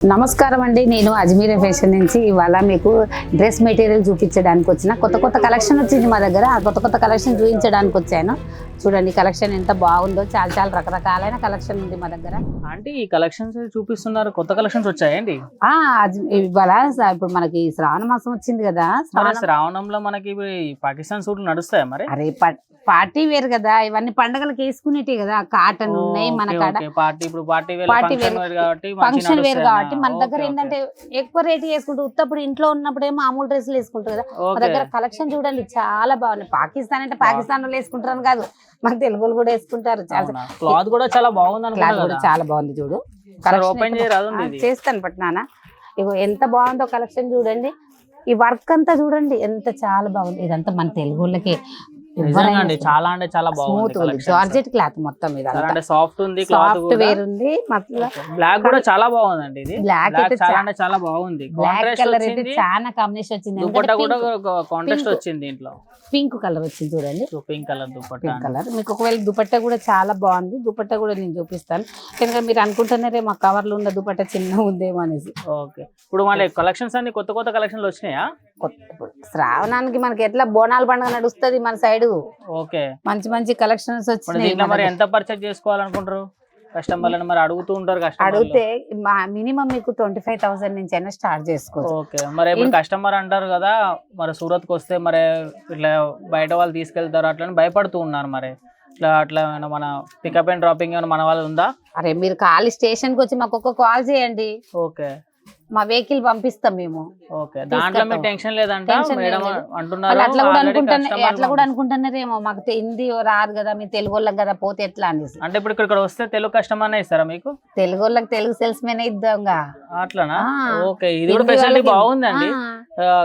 నమస్కారం అండి. నేను అజ్మీర్ ఫ్యాషన్ నుంచి ఇవాళ మీకు డ్రెస్ మెటీరియల్ చూపించడానికి వచ్చిన కొత్త కొత్త కలెక్షన్ వచ్చింది మా దగ్గర. ఆ కొత్త కొత్త కలెక్షన్ చూపించడానికి వచ్చాను. చూడండి కలెక్షన్ ఎంత బాగుందో చాలా చాలా రకరకాలైన కలెక్షన్ ఉంది మా దగ్గర. అంటే ఈ కలెక్షన్స్ చూపిస్తున్నారు. కొత్త కలెక్షన్స్ వచ్చాయండి? ఇవాళ ఇప్పుడు మనకి శ్రావణ మాసం వచ్చింది కదా. శ్రావణంలో మనకి పాకిస్తాన్ సూట్లు నడుస్తాయా మరి? అరే పార్టీ వేర్ కదా. ఇవన్నీ పండగలకు వేసుకునేటి కదా. కాటన్ ఉన్నాయి మన పార్టీ ఇప్పుడు పార్టీ వేర్. వేర్ కాబట్టి ఫంక్షన్ వేర్ నడుస్తాయన్నా? కాబట్టి మన దగ్గర ఏంటంటే ఎక్కువ రేట్ వేసుకుంటూ ఉత్తప్పుడు ఇంట్లో ఉన్నప్పుడు ఏమో మామూలు డ్రెస్సులు వేసుకుంటారు కదా. మా దగ్గర కలెక్షన్ చూడండి చాలా బాగున్నాయి పాకిస్తాన్ అంటే పాకిస్తాన్ వాళ్ళు వేసుకుంటారని కాదు మన తెలుగులు కూడా వేసుకుంటారు. చాలా క్లాత్ కూడా చాలా బాగుంది క్లాత్ అనుకుంటా కూడా చాలా బాగుంది చూడు. ఓపెన్ చేస్తాను పట్నానా ఇగో ఎంత బాగుందో కలెక్షన్ చూడండి. ఈ వర్క్ అంతా చూడండి ఎంత చాలా బాగుంది. ఇదంతా మన తెలుగు వాళ్ళకి. అండి. చాలా అంటే చాలా బాగుంది స్మూత్ ఉంది. collections. జార్జెట్ క్లాత్ మొత్తం ఇదంతా. అంటే సాఫ్ట్ ఉంది క్లాత్ సాఫ్ట్ వేర్ ఉంది బ్లాక్ కూడా చాలా బాగుందండి ఇది. Black అయితే చాలా చాలా బాగుంది. బ్లాక్ కాంట్రాస్ట్ కలర్ అయితే చాలా కాంబినేషన్ వచ్చింది. దుపట్టా కూడా కాంట్రాస్ట్. వచ్చింది దీంట్లో. పింక్ కలర్ వచ్చింది చూడండి. Pink colour dupatta pink colour మీకు ఒకవేళ దుపట్టా కూడా చాలా బాగుంది. దుపట్టా కూడా నేను చూపిస్తాను. కనుక మీరు అనుకుంటున్నారే మా కవర్లో ఉన్న దుపట్టా చిన్న ఉందేమో అనేసి. ఓకే ఇప్పుడు మన కలెక్షన్స్ అన్ని కొత్త కొత్త కలెక్షన్లు వచ్చినాయా? కొత్త శ్రావణానికి మనకి ఎట్లా బోనాల పండుగ నడుస్తుంది మన సైడ్ ఓకే. మంచి మంచి కలెక్షన్స్ వచ్చినాయి మరి. ఎంత పర్చేజ్ చేసుకోవాలనుకుంటారు? కస్టమర్లను మరి అడుగుతూ ఉంటారు కస్టమర్ అడిగితే మినిమం మీకు ట్వంటీ ఫైవ్ థౌసండ్ నుంచి అయినా స్టార్ట్ చేసుకోవచ్చు. ఓకే. మరి ఇప్పుడు కస్టమర్ అంటారు కదా మరి సూరత్కి వస్తే మరి ఇట్లా బయట వాళ్ళు తీసుకెళ్తారు అట్లా భయపడుతూ ఉన్నారు మరి. ఇట్లా అట్లా మన పికప్ అండ్ డ్రాపింగ్ ఏమైనా మన వాళ్ళు ఉందా? అరే మీరు ఖాళీ స్టేషన్కి వచ్చి మాకు ఒక కాల్ చేయండి. ఓకే. మా వెహికల్ పంపిస్తాం మేము. ఓకే. దాంట్లో. టెన్షన్ లేదంట? మేడం. అంటున్నారు అట్లా కూడా customer అట్లా కూడా అనుకుంటున్నారేమో మాకు హిందీ రాదు కదా మీ తెలుగు వాళ్ళకి కదా పోతే ఎట్లా అనేసి. అంటే ఇప్పుడు ఇక్కడ వస్తే తెలుగు కస్టమర్ ఇస్తారా మీకు? తెలుగు వాళ్ళకి తెలుగు సేల్స్ మెన్ ఇద్దాంగా. అట్లానా? ఆ. ఓకే. ఇది కూడా హిందీ ఫెసిలిటీ వాళ్ళకి- బాగుందండి.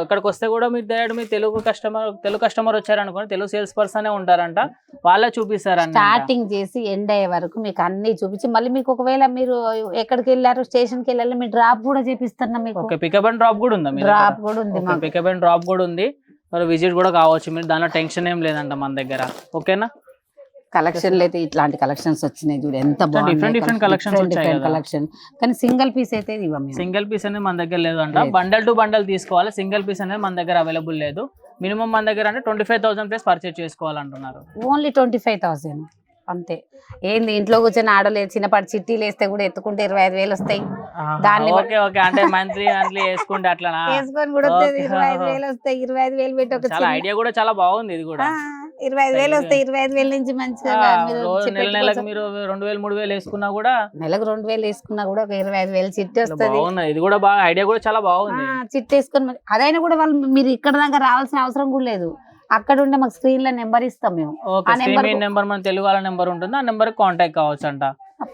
ఇక్కడికి వస్తే కూడా మీరు డైరెక్ట్ మీ తెలుగు కస్టమర్ తెలుగు కస్టమర్ వచ్చారనుకోండి తెలుగు సేల్స్ పర్సన్ ఉంటారంట. వాళ్ళే చూపిస్తారంట స్టార్టింగ్ చేసి ఎండ్ అయ్యే వరకు మీకు అన్ని చూపించి మళ్ళీ మీకు ఒకవేళ మీరు ఎక్కడికి వెళ్ళారు స్టేషన్కి వెళ్ళాలి మీ డ్రాప్ కూడా చేపిస్తున్నా మీకు. ఓకే పికప్ అండ్ డ్రాప్ కూడా ఉందా డ్రాప్ కూడా ఉంది పికప్ అండ్ డ్రాప్ కూడా ఉంది. మరి విజిట్ కూడా కావచ్చు మీరు దానిలో టెన్షన్ ఏం లేదంట మన దగ్గర. ఓకేనా? కలెక్షన్ అయితే ఇట్లాంటి కలెక్షన్స్ వచ్చినాయి చూడు ఎంత different different collections వచ్చాయి. కలెక్షన్ కానీ సింగిల్ పీస్ అయితే. సింగిల్ పీస్ అనేది మన దగ్గర లేదంట. లేదు. బండల్ టు బండల్ తీసుకోవాలి. సింగిల్ పీస్ అనేది మన దగ్గర అవైలబుల్ లేదు. మినిమం మన దగ్గర అంటే twenty five thousand plus purchase చేసుకోవాలంటున్నారు. Only twenty five thousand అంతే. ఏంది ఇంట్లో కూర్చొని ఆడలేదు చిన్నపాటి చిట్టీలు వేస్తే కూడా ఎత్తుకుంటే ఇరవై ఐదు వేలు వస్తాయి. దాన్ని ఓకే ఓకే అంటే మంత్లీ మంత్లీ వేసుకుంటే అట్లనా? వేసుకొని కూడా వస్తుంది. ఇరవై ఐదు వేలు వస్తాయి ఇరవై ఐదు వేలు పెట్టి ఒక ఐడియా కూడా చాలా బాగుంది ఇది కూడా. ఇరవై ఐదు వేలు వస్తాయి ఇరవై ఐదు వేల నుంచి మంచిగా నెల నెలకు. మీరు రెండు వేలు మూడు వేలు వేసుకున్నా కూడా నెలకు రెండు వేలు వేసుకున్నా కూడా ఒక ఇరవై ఐదు వేలు చిట్టి వస్తుంది. ఇది కూడా బాగా ఐడియా కూడా చాలా బాగుంది. చిట్టి వేసుకొని అదైనా కూడా వాళ్ళు మీరు ఇక్కడ దాకా రావాల్సిన అవసరం కూడా లేదు. అక్కడ ఉండే మాకు స్క్రీన్లో నెంబర్ ఇస్తాం మేము. ఆ నెంబర్ స్క్రీన్ నెంబర్ మన తెలుగు వాళ్ళ నెంబర్ ఉంటుంది? ఆ నెంబర్ కాంటాక్ట్ కావచ్చు అంట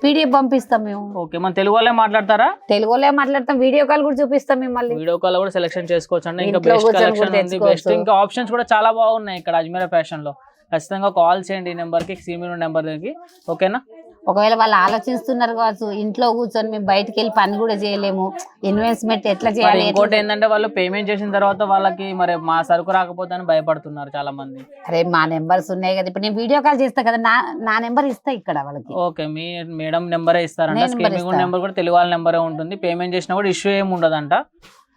పీడిఎఫ్ పంపిస్తాం మేము. ఓకే మన తెలుగు వాళ్ళే మాట్లాడతారా? తెలుగులో మాట్లాడతాం వీడియో కాల్ కూడా చూపిస్తాం మేము మళ్ళీ వీడియో కాల్ కూడా సెలెక్షన్ చేసుకోవచ్చు అండి ఇంకా బెస్ట్ కలెక్షన్ ఉంది. బెస్ట్ ఇంకా ఆప్షన్స్ కూడా చాలా బాగున్నాయి ఇక్కడ అజ్మీరా ఫ్యాషన్లో. ఖచ్చితంగా కాల్ చేయండి ఈ నెంబర్కి సీమీ నెంబర్కి. ఓకేనా? ఒకవేళ వాళ్ళు ఆలోచిస్తున్నారు కావచ్చు ఇంట్లో కూర్చొని మేము బయటికి వెళ్ళి పని కూడా చేయలేము. ఇన్వెస్ట్మెంట్ ఎట్లా చేయాలి? ఇంకోటి ఏంటంటే వాళ్ళు పేమెంట్ చేసిన తర్వాత వాళ్ళకి మరి మా సరుకు రాకపోతే అని భయపడుతున్నారు చాలా మంది అరే మా నెంబర్స్ ఉన్నాయి కదా. ఇప్పుడు నేను వీడియో కాల్ చేస్తా కదా నా నా నెంబర్ ఇస్తా ఇక్కడ వాళ్ళకి. ఓకే మీ మేడం నెంబరే ఇస్తారంట. స్కీమింగ్. నెంబర్ కూడా తెలుగు వాళ్ళ నెంబరే ఉంటుంది. పేమెంట్ చేసినా కూడా ఇష్యూ ఏమి ఉండదంట.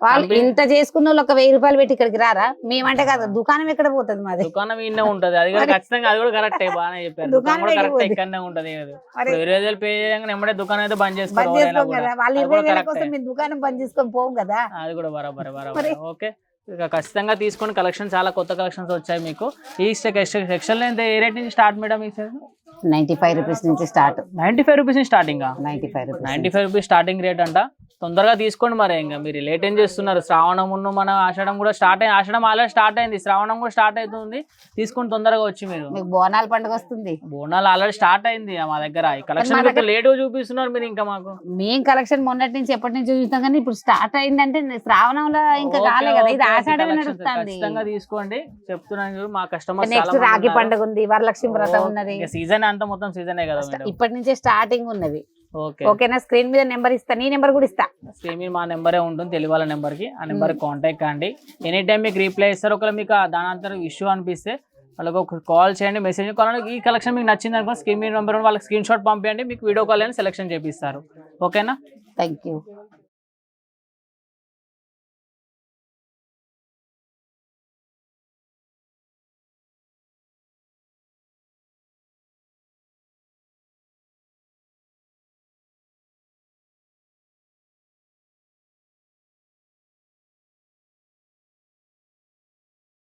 వాళ్ళు ఇంత చేసుకున్న వాళ్ళు ఒక వెయ్యి రూపాయలు పెట్టి ఇక్కడికి రారా? మేమంటే కదా దుకాణం ఎక్కడ పోతుంది మాది? దుకాణం ఈయనే ఉంటది. అది కూడా ఖచ్చితంగా అది కూడా కరెక్టే బాగానే చెప్పారు. దుకాణం కరెక్ట్. ఇక్కడనే ఉంటది ఇరవై వేలు పే చేయగానే ఎమ్మడే దుకాణం అయితే బంద్ చేసుకోరు బంద్ ఎవరైనా చేసుకోం కూడా. కదా వాళ్ళు ఇరవై వేల. కోసం మేము దుకాణం బంద్ చేసుకొని పోం కదా? అది కూడా బరాబర్ బరాబర్. ఓకే. ఖచ్చితంగా తీసుకొని కలెక్షన్ చాలా కొత్త కలెక్షన్స్ వచ్చాయి మీకు. ఈ సెక్షన్ ఏ రేట్ నుంచి స్టార్ట్ మేడం ఈ నైన్టీ ఫైవ్ రూపీస్ నుంచి స్టార్ట్ నైన్టీ ఫైవ్ రూపీస్ నుంచి starting ninety five ninety five rupees starting rate అంట. తొందరగా తీసుకోండి మరి ఇంకా. మీరు లేట్ ఏం చేస్తున్నారు? శ్రావణం ఉన్న మన ఆషాఢం కూడా స్టార్ట్ అయింది ఆషాఢం ఆల్రెడీ స్టార్ట్ అయింది. శ్రావణం కూడా స్టార్ట్ అవుతుంది. తీసుకొని తొందరగా వచ్చి మీరు. మీకు బోనాల పండుగ వస్తుంది. బోనాలు ఆల్రెడీ స్టార్ట్ అయింది మా దగ్గర. కలెక్షన్ లేట్ చూపిస్తున్నారు మీరు ఇంకా మాకు. మేం కలెక్షన్ మొన్నటి నుంచి ఎప్పటి నుంచి చూస్తాం కానీ ఇప్పుడు స్టార్ట్ అయిందంటే శ్రావణంలో ఇంకా కాలే కదా. ఇది collections నడుస్తుంది. ఖచ్చితంగా తీసుకోండి. చెప్తున్నాను మా కస్టమర్ నెక్స్ట్ రాఖీ పండుగ ఉంది. వరలక్ష్మి వ్రతం ఉన్నది. సీజన్ అంతా మొత్తం సీజనే కదా ఇప్పటి నుంచే స్టార్టింగ్ ఉన్నది. ఓకేనా స్క్రీన్ మీద నెంబర్ ఇస్తా. నీ నెంబర్ కూడా ఇస్తా. సేమ్ మా నెంబరే ఉంటుంది తెలుగు వాళ్ళ నెంబర్కి. ఆ నెంబర్ కాంటాక్ట్ కండి ఎనీ టైం మీకు రీప్లై ఇస్తారు ఒకవేళ మీకు దాని అంతా ఇష్యూ అనిపిస్తే వాళ్ళకి ఒక కాల్ చేయండి మెసేజ్ కాల్ ఈ కలెక్షన్ మీకు నచ్చింది అనుకో స్క్రీన్ నెంబర్ వాళ్ళకి స్క్రీన్ షాట్ పంపించండి మీకు వీడియో కాల్ అని సెలెక్షన్ చేపిస్తారు. ఓకేనా? Thank you